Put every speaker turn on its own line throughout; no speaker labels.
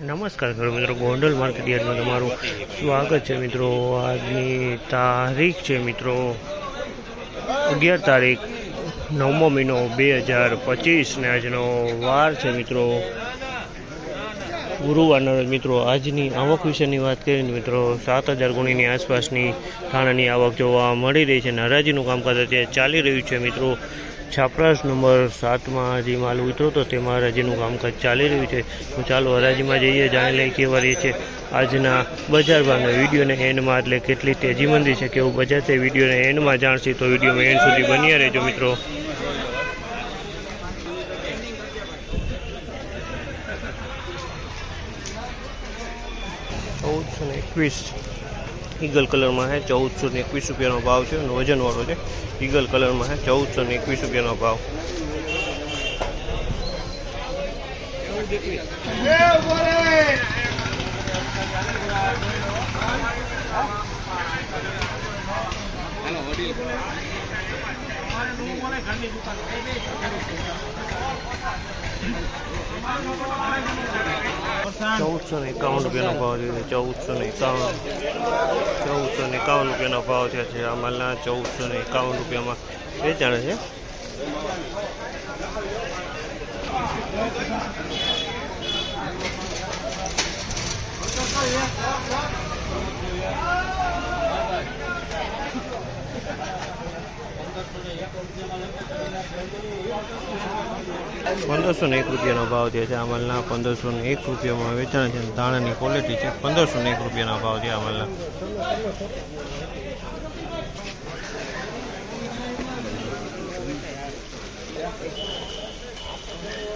નમસ્કાર ખેડૂત મિત્રો, ગોંડલ માર્કેટ યાર્ડમાં તમારું સ્વાગત છે મિત્રો. આજની તારીખ છે મિત્રો અગિયાર તારીખ નવમો મહિનો બે હજાર પચીસને આજનો વાર છે મિત્રો. ગુરુવારના રોજ મિત્રો, આજની આવક વિશેની વાત કરીએ મિત્રો, સાત હજાર ગુણીની આસપાસની થાણાની આવક જોવા મળી રહી છે. અને હરાજીનું કામકાજ અત્યારે ચાલી રહ્યું છે મિત્રો. છાપરાસ નંબર સાતમાં હજી માલ ઉતરો તો તેમાં હરાજીનું કામકાજ ચાલી રહ્યું છે. તો ચાલો હરાજીમાં જઈએ, જાણી લઈએ કેવા રહી છે આજના બજાર ભાવના વિડીયોને એન્ડમાં. એટલે કેટલી તેજી મંદી છે કેવું બજાર છે વિડીયોને એન્ડમાં જાણશે તો વિડીયોમાં એન્ડ સુધી બન્યા રહેજો મિત્રો. ચૌદસો ને એકવીસ. ઈગલ કલરમાં છે ચૌદસો ને એકવીસ રૂપિયાનો ભાવ છે, અને વજનવાળો છે, ઈગલ કલરમાં છે ચૌદસો ને એકવીસ રૂપિયાનો ભાવ. ચૌદસો ને એકાવન રૂપિયાનો ભાવ છે ચૌદસો ને એકાવન ચૌદસો ને એકાવન રૂપિયાનો ભાવ થયા છે આ માલના ચૌદસો ને એકાવન રૂપિયામાં વેચાણ છે પંદરસો ને એક રૂપિયાનો ભાવ થયો છે આ માલના પંદરસો ને એક રૂપિયામાં વેચાણ છે દાણાની ક્વોલિટી છે પંદરસો ને એક રૂપિયાનો ભાવ છે આ માલના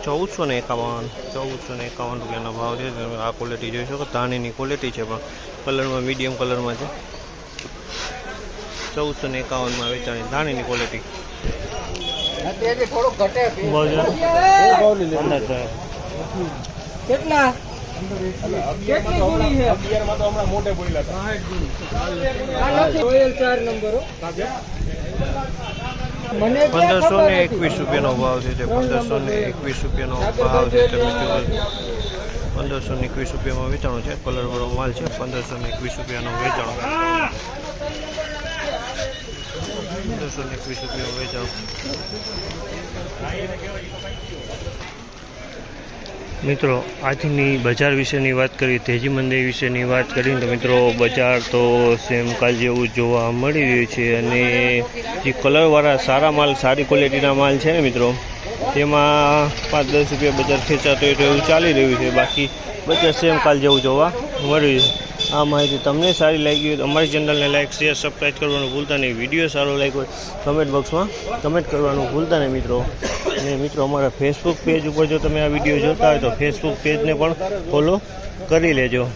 ચૌદસો ને એકાવન, ચૌદસો ને એકાવન રૂપિયાનો ભાવ છે. આ ક્વોલિટી જોઈ શકો ધાણીની ક્વોલિટી છે પણ કલરમાં મીડિયમ કલરમાં છે. ચૌદસો ને એકાવનમાં વેચાણી ધાણીની ક્વોલિટી
કેટલા? ગુણી છે?
પંદરસો ને? એકવીસ રૂપિયાનો ભાવ છે તે પંદરસો ને એકવીસ રૂપિયાનો ભાવ છે તમે જુઓ પંદરસો ને એકવીસ રૂપિયામાં વેચાણો છે. કલર વાળો માલ છે. પંદરસો ને એકવીસ રૂપિયાનો વેચાણો. પંદરસો ને એકવીસ રૂપિયામાં વેચાણો મિત્રો, આજની બજાર વિશેની વાત કરીએ તેજી મંદિર વિશેની વાત કરીએ તો મિત્રો, બજાર તો સેમ કાલ જેવું જોવા મળી રહ્યું છે અને જે કલરવાળા સારા માલ, સારી ક્વોલિટીના માલ છે ને મિત્રો, તેમાં પાંચ દસ રૂપિયા બજાર ખેંચાતો એવું ચાલી રહ્યું છે. બાકી બજાર સેમ કાલ જેવું જોવા મળી રહ્યું છે. આ માહિતી તમને સારી લાગી હોય તો અમારી ચેનલને લાઈક શેર સબસ્ક્રાઈબ કરવાનું ભૂલતા નહીં. વીડિયો સારો લાગ્યો હોય કમેન્ટ બોક્સમાં કમેન્ટ કરવાનું ભૂલતા નહીં મિત્રો. અને મિત્રો, અમારા ફેસબુક પેજ ઉપર જો તમે આ વીડિયો જોતા હોય તો ફેસબુક પેજને પણ ફોલો કરી લેજો.